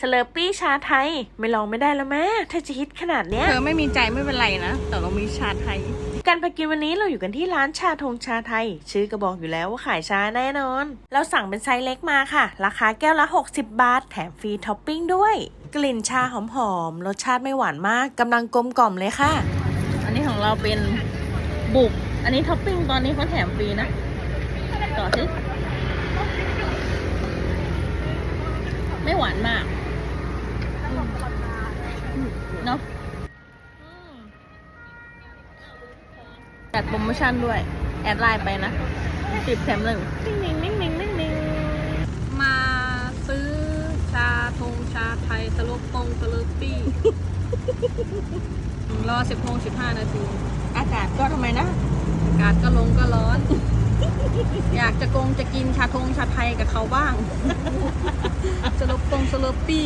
สเลอร์ปี้ชาไทย ไม่ลองไม่ได้แล้วแม่ถ้าจะฮิตขนาดเนี้ย เธอไม่มีใจไม่เป็นไรนะ แต่เรามีชาไทย การไปกินวันนี้เราอยู่กันที่ร้านชาธงชาไทย ชื่อก็บอกอยู่แล้วว่าขายชาแน่นอน เราสั่งเป็นไซส์เล็กมาค่ะ ราคาแก้วละ 60 บาท แถมฟรีท็อปปิ้งด้วย กลิ่นชาหอมๆรสชาติไม่หวานมากกำลังกลมกล่อมเลยค่ะ อันนี้ของเราเป็นบุก อันนี้ท็อปปิ้งตอนนี้เขาแถมฟรีนะ ต่อสิไม่หวานมาก เนาะจัดโปรโมชั่นด้วย แอดไลน์ไปนะสิบแถมหนึ่งนิ่งนิ่งนิ่งนิ่งนิ่งนิ่งมาซื้อชาทงชาไทยสลบปงสลบปี้ รอสิบโมงสิบห้านาที อากาศก็ทำไมนะ อากาศก็ลงก็ร้อน อยากจะกงจะกินชาทงชาไทยกับเขาบ้าง